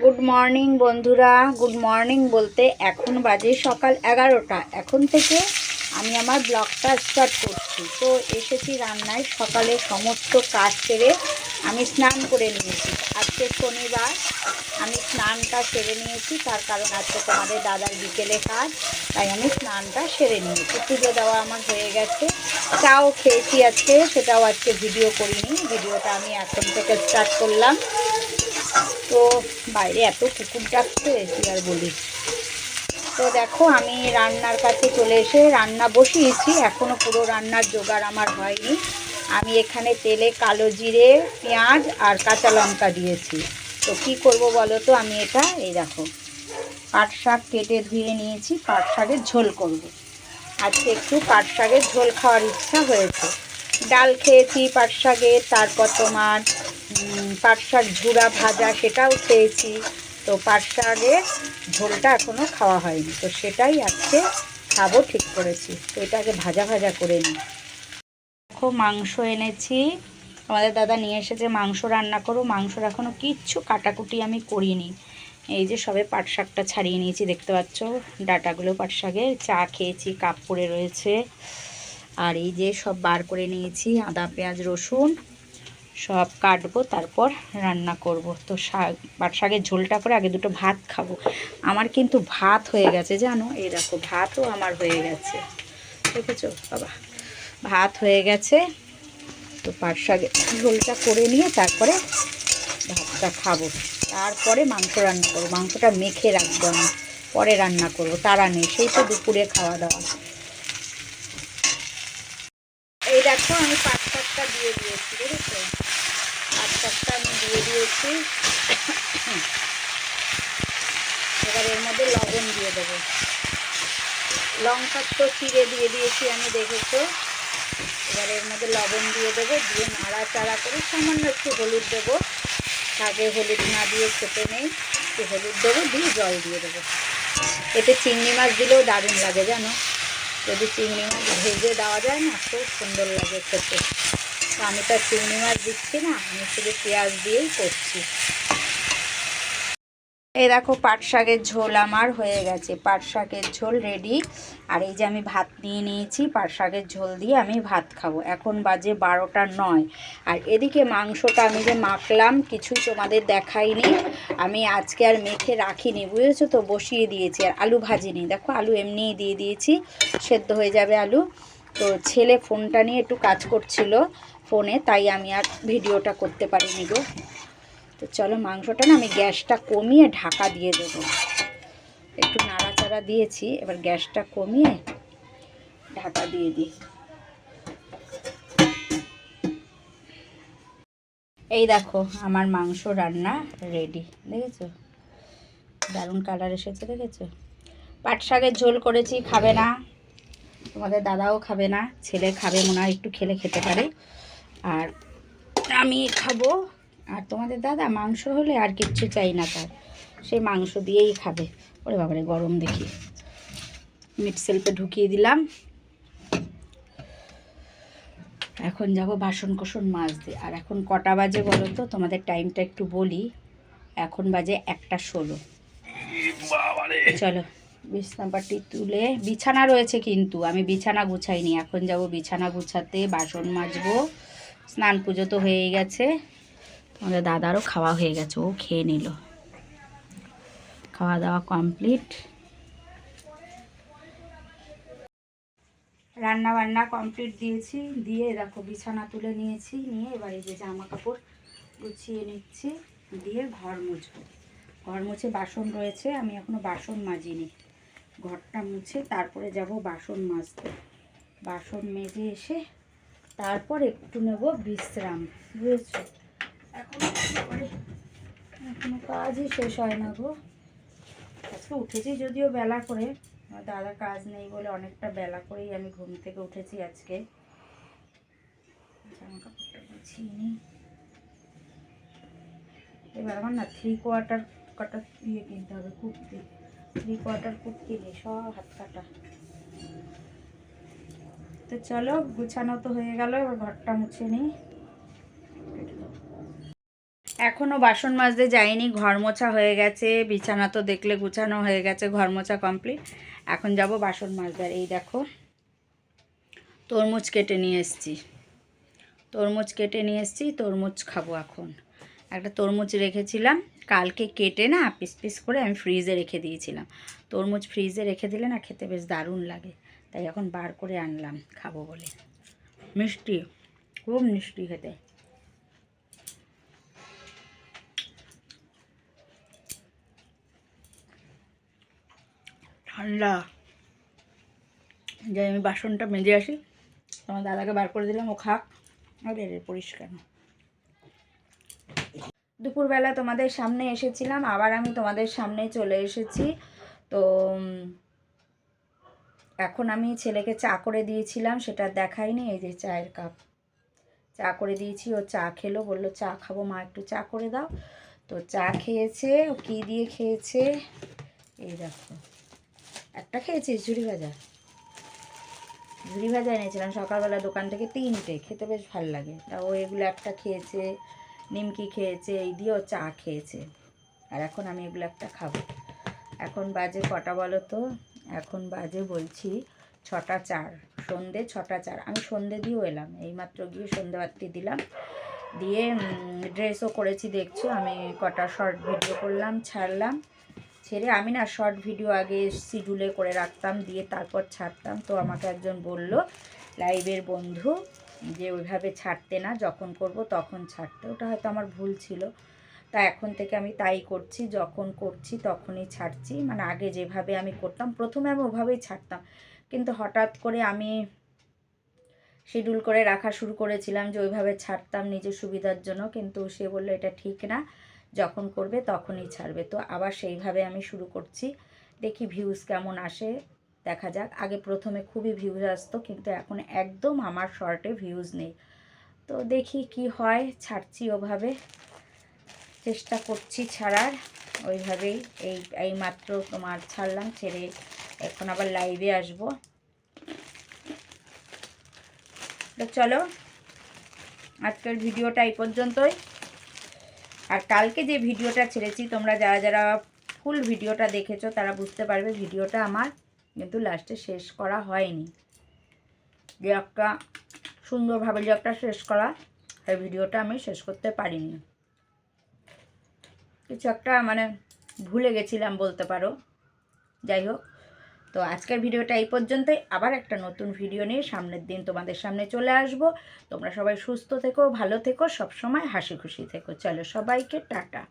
Good morning বন্ধুরা। Good morning বলতে এখন বাজে সকাল এগারোটা। এখন থেকে আমি আমার ব্লগটা স্টার্ট করছি। তো এসেছি রান্নায় সকালে সমস্ত কাজ সেরে আমি স্নান করে নিয়েছি। আজকে শনিবার, আমি স্নানটা সেরে নিয়েছি। তার কারণ আজকে তোমাদের দাদার বিকেলে কাজ, তাই আমি স্নানটা সেরে নিয়েছি। পুজো দেওয়া আমার হয়ে গেছে। চাও খেয়েছি আজকে, সেটাও আজকে ভিডিও করিনি। ভিডিওটা আমি এখন থেকে স্টার্ট করলাম। বাইরে এত কুকুর ডাকছে, কি আর বলি? তো দেখো, আমি রান্নার কাছে চলে এসে রান্না বসিয়েছি। এখনও পুরো রান্নার জোগাড় আমার হয়নি। আমি এখানে তেলে কালো জিরে, পেঁয়াজ আর কাঁচা লঙ্কা দিয়েছি। তো কি করব বলো তো? আমি এটা, এই দেখো পাট শাক কেটে ধুয়ে নিয়েছি পাট শাকের ঝোল করব। আজকে একটু পাট শাকের ঝোল খাওয়ার ইচ্ছা হয়েছে। ডাল খেয়েছি পাট শাকের তারপর তোমার পাট শাক ঝুড়া ভাজা সেটাও খেয়েছি। তো পাট শাকের ঝোলটা এখনও খাওয়া হয়নি। তো সেটাই আজকে খাব ঠিক করেছি। তো এটাকে ভাজা ভাজা করে নিই। দেখো, মাংস এনেছি। আমাদের দাদা নিয়ে এসেছে মাংস রান্না করো মাংসর এখনও কিচ্ছু কাটাকুটি আমি করিনি। এই যে সবে পাট শাকটা ছাড়িয়ে নিয়েছি, দেখতে পাচ্ছ? ডাটাগুলো পাট শাকের। চা খেয়েছি, কাপ পড়ে রয়েছে। আর এই যে সব বার করে নিয়েছি, আদা, পেঁয়াজ, রসুন। সব কাটবো, তারপর রান্না করব। তো শাক পাট শাকের ঝোলটা করে আগে দুটো ভাত খাব। আমার কিন্তু ভাত হয়ে গেছে, জানো? এই দেখো, ভাতও আমার হয়ে গেছে। দেখেছ? বাবা, ভাত হয়ে গেছে। তো পাট শাকের ঝোলটা করে নিয়ে তারপরে ভাতটা খাব। তারপরে মাংস রান্না করব। মাংসটা মেখে রাখব আমি। পরে রান্না করব। তারা নেই, সেই তো দুপুরে খাওয়া দাওয়া। এই দেখো, আমি পাট শাকটা দিয়ে দিয়েছি বুঝেছ দিয়েছি এবার এর মধ্যে লবণ দিয়ে দেবো। লঙ্কা তো চিড়ে দিয়ে দিয়েছি আমি, দেখেছ? এবার এর মধ্যে লবণ দিয়ে দেবো, দিয়ে নাড়াচাড়া করে সামান্য একটু হলুদ দেবো। শাকে হলুদ না দিয়ে খেতে নেই, একটু হলুদ দেবো, দিয়ে জল দিয়ে দেবো। এতে চিংড়ি মাছ দিলেও দারুণ লাগে জানো? যদি চিংড়ি মাছ ভেজে দেওয়া যায় না, খুব সুন্দর লাগে খেতে। তো আমি তো চিংড়ি মাছ দিচ্ছি না, আমি শুধু পেঁয়াজ দিয়েই করছি। এই দেখো পাট শাকের ঝোল আমার হয়ে গেছে। পাট শাকের ঝোল রেডি আর এই যে আমি ভাত নিয়ে নিয়েছি, পাট শাকের ঝোল দিয়ে আমি ভাত খাব। এখন বাজে বারোটা নয়। আর এদিকে মাংসটা আমি যে মাখলাম কিছুই তোমাদের দেখাইনি। আমি আজকে আর মেখে রাখিনি, বুঝেছ তো? বসিয়ে দিয়েছি। আর আলু ভাজিনি দেখো, আলু এমনিই দিয়ে দিয়েছি। সেদ্ধ হয়ে যাবে আলু। তো ছেলে ফোনটা নিয়ে একটু কাজ করছিল। ফোনে, তাই আমি আর ভিডিওটা করতে পারিনি গো। তো চলো মাংসটা না, আমি গ্যাসটা কমিয়ে ঢাকা দিয়ে দেবো। একটু নাড়াচাড়া দিয়েছি, এবার গ্যাসটা কমিয়ে ঢাকা দিয়ে দিই। এই দেখো, আমার মাংস রান্না রেডি দেখেছ? দারুণ কালার এসেছে, দেখেছ? পাট শাকের ঝোল করেছি, খাবে না। তোমাদের দাদাও খাবে না, ছেলে খাবে মনে হয়, একটু খেলে খেতে পারে। আর আমি খাব। আর তোমাদের দাদা মাংস হলে আর কিচ্ছু চাই না তার। সে মাংস দিয়েই খাবে। ওরে বাবারে গরম দেখি। মিট সেলফে ঢুকিয়ে দিলাম। এখন যাব বাসন কোসন মাজতে। আর এখন কটা বাজে বলো তো? তোমাদের টাইমটা একটু বলি। এখন বাজে একটা ষোলো। চলো বিছনাপাটি তুলে। বিছানা রয়েছে কিন্তু আমি বিছানা গুছাইনি। এখন যাব বিছানা গুছাতে বাসন মাজবো। স্নান পুজো তো হয়েই গেছে। আমাদের দাদারও খাওয়া হয়ে গেছে, ও খেয়ে নিল। খাওয়া দাওয়া কমপ্লিট। রান্না বান্না কমপ্লিট দিয়েছি, দিয়ে দেখো বিছানা তুলে নিয়েছি, নিয়ে এবার যে জামা কাপড় গুছিয়ে নিচ্ছি, দিয়ে ঘর মুছবো। ঘর মুছে বাসন রয়েছে, আমি এখনও বাসন মাজিনি। ঘরটা মুছে তারপরে যাব বাসন মাজতে। বাসন মেজে এসে তারপর একটু নেব বিশ্রাম, বুঝেছ? এখনও এখনও কাজই শেষ হয় না গো। আজকে উঠেছি যদিও বেলা করে, আমার দাদা কাজ নেই বলে অনেকটা বেলা করেই আমি ঘুম থেকে উঠেছি আজকে। জামা কাপড়টা গুছিয়ে নিই এবার আমার না থ্রি কোয়ার্টার কাটা ইয়ে কিনতে হবে, কুর্তি। থ্রি কোয়ার্টার কুর্তি নেই সব হাত কাটা। তো চলো, গুছানো তো হয়ে গেল, এবার ঘরটা মুছে নিই। এখনও বাসন মাজতে যাইনি, ঘর মোছা হয়ে গেছে, বিছানা তো দেখলে গুছানো হয়ে গেছে, ঘর মোছা কমপ্লিট এখন যাব বাসন মাজতে এই দেখো, তরমুজ কেটে নিয়ে এসেছি। তরমুজ কেটে নিয়ে এসেছি, তরমুজ খাব এখন। একটা তরমুজ রেখেছিলাম, কালকে কেটে না, পিস পিস করে আমি ফ্রিজে রেখে দিয়েছিলাম। তরমুজ ফ্রিজে রেখে দিলে না খেতে বেশ দারুণ লাগে। তাই এখন বার করে আনলাম, খাব বলে। মিষ্টি, খুব মিষ্টি খেতে। ঠান্ডা। যাই, আমি বাসনটা মেজে আসি। তোমার দাদাকে বার করে দিলাম, ও খাক। আরে পরিষ্কার। দুপুরবেলা তোমাদের সামনে এসেছিলাম, আবার আমি তোমাদের সামনে চলে এসেছি। তো এখন আমি ছেলেকে চা করে দিয়েছিলাম, সেটা দেখাইনি এই যে চায়ের কাপ। চা করে দিয়েছি, ও চা খেলো, বলল, চা খাব, মা একটু চা করে দাও। তো চা খেয়েছে, ও কী দিয়ে খেয়েছে? এই দেখো। একটা খেয়েছিস, ঝুড়ি ভাজা? ঝুড়ি ভাজা এনেছিলাম সকালবেলা দোকান থেকে, তিনটে, খেতে বেশ ভালো লাগে। তা ও এগুলো একটা খেয়েছে, নিমকি খেয়েছে, এই দিয়ে ও চা খেয়েছে। আর এখন আমি এগুলো একটা খাব। এখন বাজে কটা বলো তো? এখন বাজে বলছি ছটা চার, সন্ধে ছটা চার। আমি সন্ধে দিয়েও এলাম, এইমাত্র গিয়ে সন্ধেবাতি দিলাম। দিয়ে ড্রেসও করেছি, দেখছ? আমি কটা শর্ট ভিডিও করলাম, ছাড়লাম। ছেড়ে আমি না শর্ট ভিডিও আগে শিডিউলে করে রাখতাম, দিয়ে তারপর ছাড়তাম। তো আমাকে একজন বলল, লাইভের বন্ধু, যে ওইভাবে ছাড়তে না, যখন করব তখন ছাড়তে। ওটা হয়তো আমার ভুল ছিল। তা এখন থেকে আমি তাই করছি, যখন করছি তখনই ছাড়ছি। মানে আগে যেভাবে আমি করতাম, প্রথমে আমি ওভাবেই ছাড়তাম। কিন্তু হঠাৎ করে আমি শিডিউল করে রাখা শুরু করেছিলাম যে ওইভাবে ছাড়তাম নিজের সুবিধার জন্য, কিন্তু সে বলল এটা ঠিক না, যখন করবে তখনই ছাড়বে। তো আবার সেইভাবে আমি শুরু করছি। দেখি ভিউজ কেমন আসে, দেখা যাক। আগে প্রথমে খুবই ভিউজ আসতো, কিন্তু এখন একদম আমার শর্টে ভিউজ নেই। তো দেখি কি হয়, ছাড়ছি ওভাবে। চেষ্টা করছি ছাড়ার। ওইভাবেই এই এই মাত্র তোমার ছাড়লাম, ছেড়ে এখন আবার লাইভে আসব। তো চলো, আজকের ভিডিওটা এই পর্যন্তই। আর কালকে যে ভিডিওটা ছেড়েছি, তোমরা যারা যারা ফুল ভিডিওটা দেখেছ, তারা বুঝতে পারবে ভিডিওটা আমার কিন্তু লাস্টে শেষ করা হয়নি। যে একটা সুন্দরভাবে যে একটা শেষ করা, সেই ভিডিওটা আমি শেষ করতে পারিনি। কিছু একটা মানে ভুলে গেছিলাম বলতে পারো। যাই হোক, তো আজকের ভিডিওটা এই পর্যন্তই। আবার একটা নতুন ভিডিও নিয়ে সামনের দিন তোমাদের সামনে চলে আসব। তোমরা সবাই সুস্থ থেকো, ভালো থেকো, সবসময় হাসি খুশি থেকো। চলো সবাইকে টাটা।